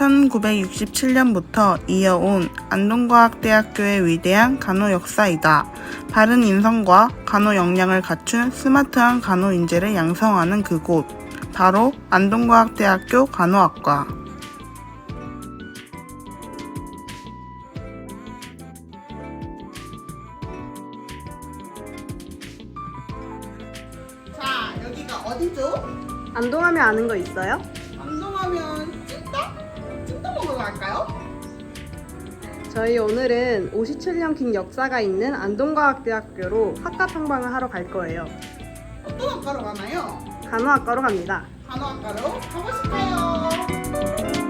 1967년부터 이어온 안동과학대학교의 위대한 간호 역사이다. 바른 인성과 간호 역량을 갖춘 스마트한 간호 인재를 양성하는 그곳. 바로 안동과학대학교 간호학과. 자, 여기가 어디죠? 안동하면 아는 거 있어요? 갈까요? 저희 오늘은 57년 긴 역사가 있는 안동과학대학교로 학과 탐방을 하러 갈 거예요. 어떤 학과로 가나요? 간호학과로 갑니다. 간호학과로 가보실까요?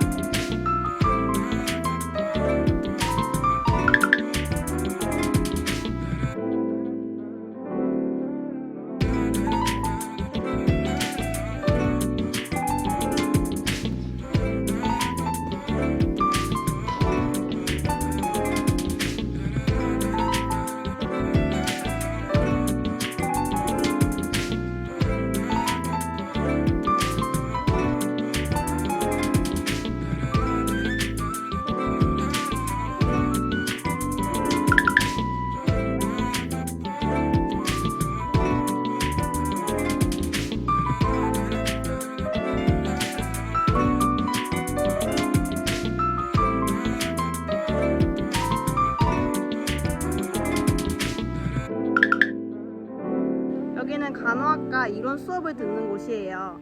간호학과 이론 수업을 듣는 곳이에요.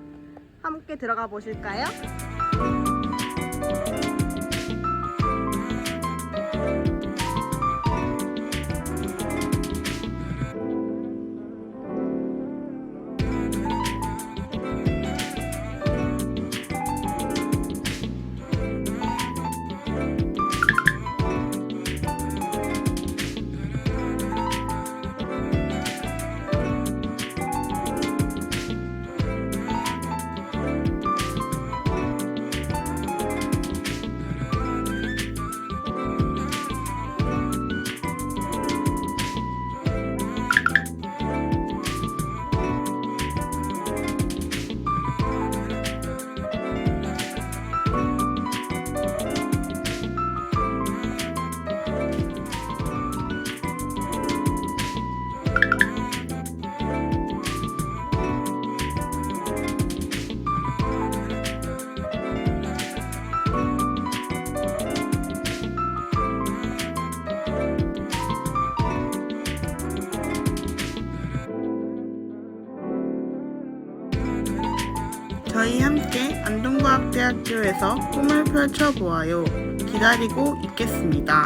함께 들어가 보실까요? 저희 함께 안동과학대학교에서 꿈을 펼쳐보아요. 기다리고 있겠습니다.